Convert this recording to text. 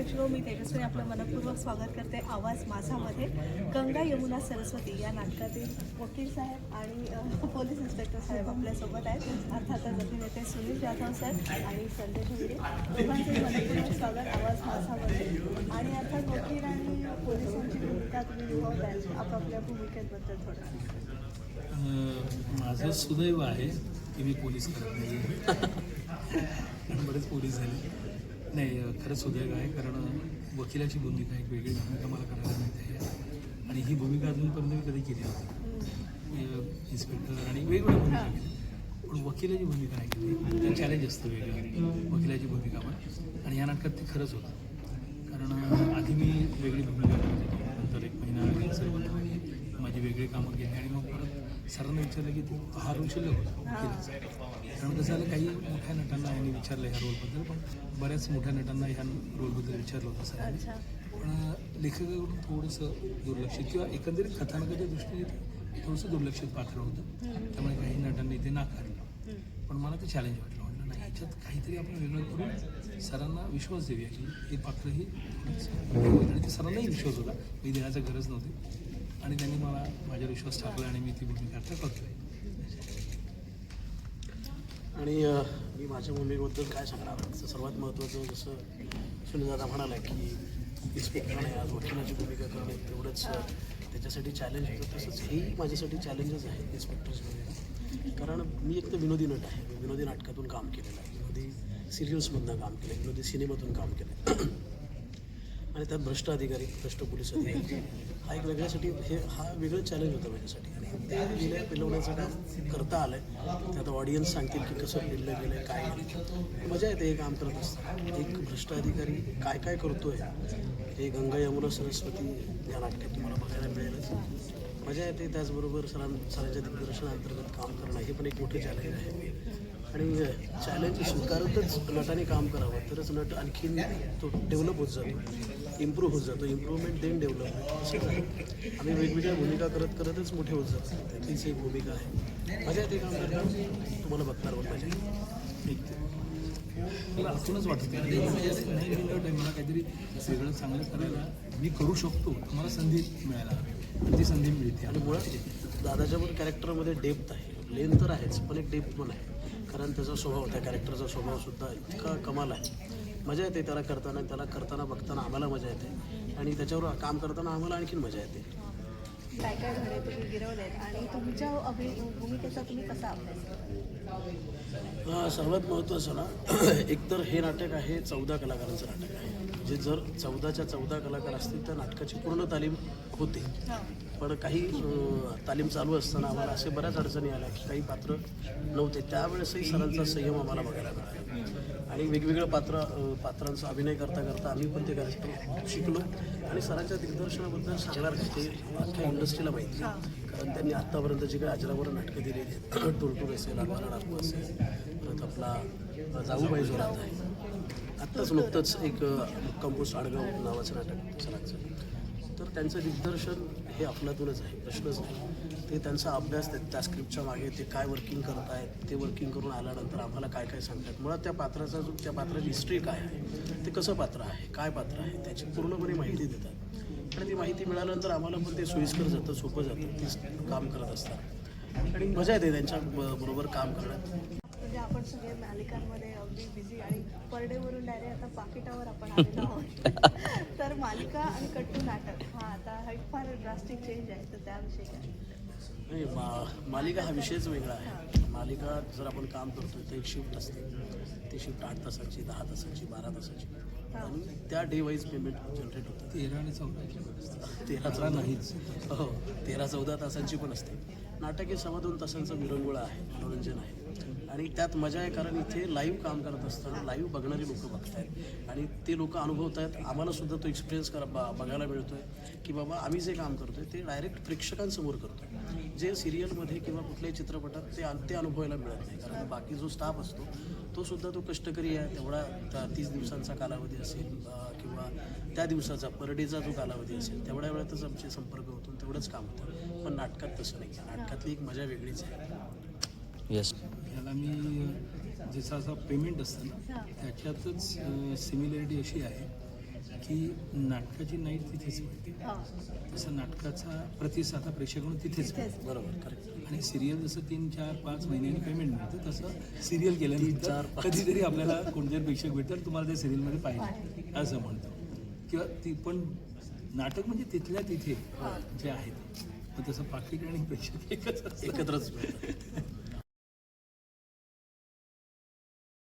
प्रेक्षक मी तेजस्वी आपलं मनपूर्वक स्वागत करते आवाज माझामध्ये. गंगा यमुना सरस्वती या नाटकातील वकील साहेब आणि पोलीस इन्स्पेक्टर साहेब आपल्यासोबत आहेत. अर्थातच अभिनेते सुनील जाधव सर आणि संजय भिंगे दोघांचे मनपूर्वक स्वागत आवाज माझामध्ये. आणि अर्थात वकील आणि पोलिसांची भूमिका तुम्ही निभावताय आपापल्या भूमिकेबद्दल थोडं माझं सुदैव आहे की मी पोलीस करत नाही. बरेच पोलीस झाले. नाही खरंच सुदैव आहे कारण वकिलाची भूमिका एक वेगळी भूमिका मला करायला मिळते आहे. आणि ही भूमिका अजूनपर्यंत मी कधी केली अं, इन्स्पेक्टर आणि वेगवेगळ्या भूमिका पण वकिलाची भूमिका नाही केली. ते चॅलेंज असतं वेगळं. वकिलाची भूमिका पण. आणि या नाटकात ते खरंच होतं. कारण आधी मी वेगळी भूमिका करत होतो नंतर एक महिना सर्व माझी वेगळी कामं केली आणि मग परत सरांना विचारलं की तू हा रोल शिल्लक होता. कारण कसं झालं काही मोठ्या नटांना यांनी विचारलं ह्या रोलबद्दल पण बऱ्याच मोठ्या नटांना ह्या रोलबद्दल विचारलं होतं सरांनी. पण लेखकाकडून थोडंसं दुर्लक्षित किंवा एकंदरीत कथानकाच्या दृष्टीने थोडंसं दुर्लक्षित पात्र होतं. त्यामुळे काही नटांनी ते नाकारलं. पण मला ते चॅलेंज वाटलं. म्हटलं नाही ह्याच्यात काहीतरी आपण वेगळं करून सरांना विश्वास देऊया की हे पात्र ही आणि ते सरांनाही विश्वास होता. मी देण्याची गरज नव्हती. आणि त्यांनी मला माझ्यावर विश्वास टाकला आणि मी ती भूमिका आता करतोय आणि मी माझ्या भूमिकेबद्दल काय सांगणार? सर्वात महत्त्वाचं जसं सुनीलदादा म्हणाला की करणे आज वकिलाची भूमिका करणे तेवढंच त्याच्यासाठी चॅलेंज होतं. तसंच हेही माझ्यासाठी चॅलेंजेस आहेत इन्स्पेक्टर्स भूमिका कारण मी एक तर विनोदी नट आहे. विनोदी नाटकातून काम केलेलं आहे. विनोदी सिरियल्समधनं काम केलं विनोदी सिनेमातून काम केलं आणि त्यात भ्रष्ट अधिकारी भ्रष्ट पोलीस अधिकारी. हा एक वेगळ्यासाठी हे हा वेगळं चॅलेंज होतं माझ्यासाठी. आणि ते गेल्या पिलवण्याचं काम करता आलं आहे त्यात ऑडियन्स सांगतील की कसं पिल्लं गेलं काय गेलं. मजा येते हे काम करत असतं एक भ्रष्ट अधिकारी काय काय करतो आहे हे गंगा यमुना सरस्वती या नाटकात तुम्हाला बघायला मिळेलच. मजा येते त्याचबरोबर सरां सरांच्या दिग्दर्शनाअंतर्गत काम करणं हे पण एक मोठं चॅलेंज आहे. आणि चॅलेंज स्वीकारतच नटाने काम करावं. तरच नट आणखीन तो डेव्हलप होत जातो. इम्प्रूव्ह होत जातो. इम्प्रूव्हमेंट देन डेव्हलपमेंट आम्ही वेगवेगळ्या भूमिका करत करतच मोठे होत जातो. त्यातलीच एक भूमिका आहे. मजा येते काम करताना तुम्हाला बघणार येते. एक. मला आतूनच वाटतं नाही मी नट आहे मला काहीतरी वेगळं चांगलं करायला मी करू शकतो. मला संधी मिळायला हवी. आणि ती संधी मिळते. आणि मुळात दादाच्या पण कॅरेक्टरमध्ये डेप्थ आहे. लेन तर आहेच पण एक डेप्थ पण आहे. कारण त्याचा स्वभाव त्या कॅरेक्टरचा स्वभाव सुद्धा इतका कमाल आहे. मजा येते त्याला करताना त्याला करताना बघताना आम्हाला मजा येते. आणि त्याच्यावर काम करताना आम्हाला आणखीन मजा येते. काय काय धडे तुम्ही आणि तुमच्या अभि भूमिकेचा तुम्ही कसा अभ्यास सर्वात महत्त्वाचं ना एकतर हे नाटक आहे चौदा कलाकारांचं नाटक आहे. म्हणजे जर चौदाच्या चौदा कलाकार असतील तर नाटकाची पूर्ण तालीम होते. पण काही तालीम चालू असताना आम्हाला असे बऱ्याच अडचणी आल्या की काही पात्र नव्हते. त्यावेळेसही सरांचा संयम आम्हाला बघायला मिळाला. आणि वेगवेगळं पात्र पात्रांचा अभिनय करता करता आम्ही पण ते कॅरेक्टर शिकलो. आणि सरांच्या दिग्दर्शनाबद्दल सांगणार ते अख्ख्या इंडस्ट्रीला माहिती आहे. कारण त्यांनी आत्तापर्यंत जी काही अजरावर नाटकं दिलेली आहेत टुरटूर असेल अडवाला नाटकं असेल परत आपला जाऊबाई जोरात आहे. आत्ताच नुकतंच एक कंपोस्ट आडगाव नावाचं नाटक सरांचं. त्यांचं दिग्दर्शन हे अफलातूनच आहे प्रश्नच नाही. ते त्यांचा अभ्यास त्या- त्या स्क्रिप्टच्या मागे ते काय वर्किंग करत आहेत ते वर्किंग करून आल्यानंतर आम्हाला काय काय सांगतात? मुळात त्या पात्राचा जो त्या पात्राची हिस्ट्री काय आहे? ते कसं पात्र आहे? काय पात्र आहे? त्याची पूर्णपणे माहिती देतात. आणि ती माहिती मिळाल्यानंतर आम्हाला पण ते सोयीस्कर जातं सोपं जातं. ते काम करत असतात. आणि मजा येते त्यांच्या ब- बरोबर काम करण्यात. म्हणजे आपण सगळे मालिकांमध्ये अगदी बिझी आणि पर डेवरून डायरेक्ट आता पाकिटावर आपण आलेलो आहोत. तर मालिका आणि कट्टू नाटक. हा आता एक फार ड्रास्टिक चेंज आहे तर त्याविषयी काय? नाही मा मालिका हा विषयच वेगळा आहे. मालिका जर आपण काम करतोय तर एक शिफ्ट असते. ती शिफ्ट आठ तासाची दहा तासाची बारा तासाची. आणि त्या डे वाईज पेमेंट जनरेट होतं. तेरा आणि चौदा तेरा चौदा नाहीच. हो तेरा चौदा तासांची पण असते. नाटक हे सव्वा दोन तासांचा विरंगुळा आहे मनोरंजन आहे. आणि त्यात मजा आहे कारण इथे लाईव्ह काम करत असताना लाईव्ह बघणारी लोक बघत आहेत आणि ते लोक अनुभवत आहेत आम्हाला सुद्धा तो एक्सपिरियन्स करा बा बघायला आहे की बाबा आम्ही जे काम करतो आहे ते डायरेक्ट प्रेक्षकांसमोर करतोय. जे सिरियलमध्ये किंवा कुठल्याही चित्रपटात ते ते अनुभवायला मिळत नाही. कारण बाकी जो स्टाफ असतो तो सुद्धा तो कष्टकरी आहे. तेवढा तीस दिवसांचा कालावधी असेल किंवा त्या दिवसाचा पर डेचा जो कालावधी असेल तेवढ्या वेळातच आमचे संपर्क होतो तेवढंच काम होतं. पण नाटकात तसं नाही. नाटकातली एक मजा वेगळीच आहे. येस याला मी जसं असं पेमेंट असतं ना हां. त्याच्यातच सिमिलॅरिटी अशी आहे की नाटकाची नाईट तिथेच मिळते हां. तसं नाटकाचा प्रतिसाद हा प्रेक्षकांकडून तिथेच बरोबर करेक्ट आणि सिरियल जसं तीन चार पाच महिन्यांनी पेमेंट मिळतं तसं सिरियल तीन, केल्यानंतर. कधीतरी आपल्याला कोणतरी प्रेक्षक भेटतात तुम्हाला त्या सिरियलमध्ये पाहिजे असं म्हणतो. किंवा ती पण नाटक म्हणजे तिथल्या तिथे जे आहेत. मग तसं पाकिट आणि प्रेक्षक एकच. एकत्रच मिळतं